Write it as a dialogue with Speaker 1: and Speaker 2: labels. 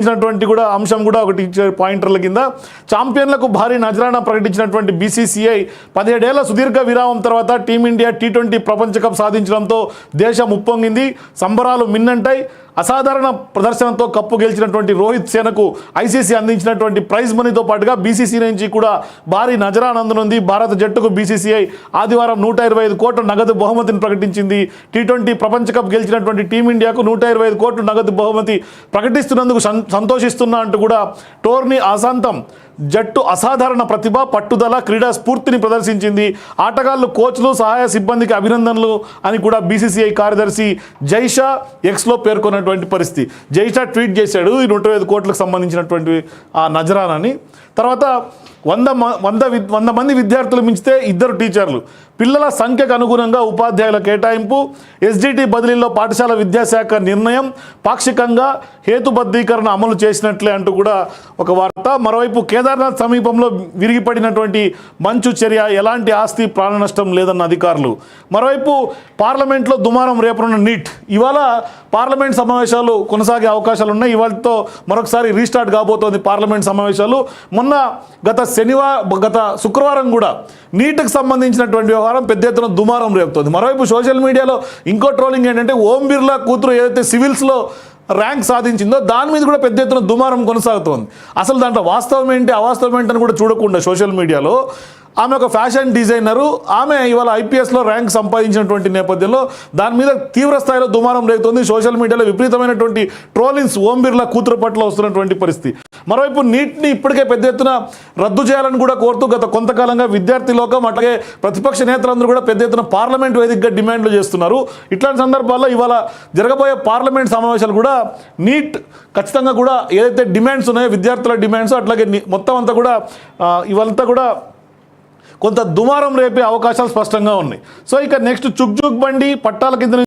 Speaker 1: ఇచ్చినటువంటి కూడా అంశం కూడా ఒకటి ఇచ్చారు పాయింటర్ల కింద ఛాంపియన్లకు భారీ నజరానా ప్రకటించినటువంటి బీసీసీఐ పదిహేడేళ్ళ సుదీర్ఘ విరామం తర్వాత టీమిండియా టీ ట్వంటీ ప్రపంచ కప్ సాధించడంతో దేశం ఉప్పొంగింది. సంబరాలు మిన్నంటాయి. అసాధారణ ప్రదర్శనతో కప్పు గెలిచినటువంటి రోహిత్ సేనకు ఐసీసీ అందించినటువంటి ప్రైజ్ మనీతో పాటుగా బీసీసీ నుంచి కూడా భారీ నజరానందనుంది భారత జట్టుకు బీసీసీఐ ఆదివారం నూట ఇరవై ఐదు కోట్ల నగదు బహుమతిని ప్రకటించింది. టీ ట్వంటీ ప్రపంచ కప్ గెలిచినటువంటి టీమిండియాకు నూట ఇరవై ఐదు కోట్ల నగదు బహుమతి ప్రకటిస్తున్నందుకు సంతోషిస్తున్నా అంటూ కూడా టోర్నీ అశాంతం జట్టు అసాధారణ ప్రతిభ పట్టుదల క్రీడా స్ఫూర్తిని ప్రదర్శించింది. ఆటగాళ్ళు కోచ్లు సహాయ సిబ్బందికి అభినందనలు అని కూడా బీసీసీఐ కార్యదర్శి జైషా ఎక్స్లో పేర్కొన్నటువంటి పరిస్థితి. జైషా ట్వీట్ చేశాడు ఈ నూట ఐదు కోట్లకు సంబంధించినటువంటి ఆ నజరానని. తర్వాత వంద మ- వంద వి- వంద మంది విద్యార్థులు మించితే ఇద్దరు టీచర్లు. పిల్లల సంఖ్యకు అనుగుణంగా ఉపాధ్యాయుల కేటాయింపు ఎస్డిటి బదిలీలో పాఠశాల విద్యాశాఖ నిర్ణయం పాక్షికంగా హేతుబద్ధీకరణ అమలు చేసినట్లే అంటూ కూడా ఒక వార్త. మరోవైపు కేదార్నాథ్ సమీపంలో విరిగిపడినటువంటి మంచు చర్య ఎలాంటి ఆస్తి ప్రాణ నష్టం లేదన్న అధికారులు. మరోవైపు పార్లమెంట్లో దుమారం రేపనున్న నీట్. ఇవాళ పార్లమెంట్ సమావేశాలు కొనసాగే అవకాశాలు ఉన్నాయి. ఇవాళతో మరొకసారి రీస్టార్ట్ కాబోతోంది పార్లమెంట్ సమావేశాలు. మొన్న గత శనివారం గత శుక్రవారం కూడా నీట్కి సంబంధించినటువంటి వ్యవహారం పెద్ద ఎత్తున దుమారం రేపుతోంది. మరోవైపు సోషల్ మీడియాలో ఇంకో ట్రోలింగ్ ఏంటంటే ఓం బిర్లా కూతురు ఏదైతే సివిల్స్లో ర్యాంక్ సాధించిందో దాని మీద కూడా పెద్ద ఎత్తున దుమారం కొనసాగుతోంది. అసలు దాంట్లో వాస్తవం ఏంటి అవాస్తవం ఏంటి అని కూడా చూడకుండా సోషల్ మీడియాలో ఆమె ఒక ఫ్యాషన్ డిజైనరు. ఆమె ఇవాళ ఐపీఎస్లో ర్యాంక్ సంపాదించినటువంటి నేపథ్యంలో దాని మీద తీవ్ర స్థాయిలో దుమారం రేగుతుంది. సోషల్ మీడియాలో విపరీతమైనటువంటి ట్రోలింగ్స్ ఓం బిర్లా కూతురు పట్ల వస్తున్నటువంటి పరిస్థితి. మరోవైపు నీట్ని ఇప్పటికే పెద్ద ఎత్తున రద్దు చేయాలని కూడా కోరుతూ గత కొంతకాలంగా విద్యార్థి లోకం అట్లాగే ప్రతిపక్ష నేతలందరూ కూడా పెద్ద ఎత్తున పార్లమెంట్ వేదికగా డిమాండ్లు చేస్తున్నారు. ఇట్లాంటి సందర్భాల్లో ఇవాళ జరగబోయే పార్లమెంట్ సమావేశాలు కూడా నీట్ ఖచ్చితంగా కూడా ఏదైతే డిమాండ్స్ ఉన్నాయో విద్యార్థుల డిమాండ్స్ అట్లాగే మొత్తం అంతా కూడా ఇవాళంతా కూడా కొంత దుమారం రేపే అవకాశాలు స్పష్టంగా ఉన్నాయి. సో ఇక నెక్స్ట్ చుక్ చుక్ బండి పట్టాల కింద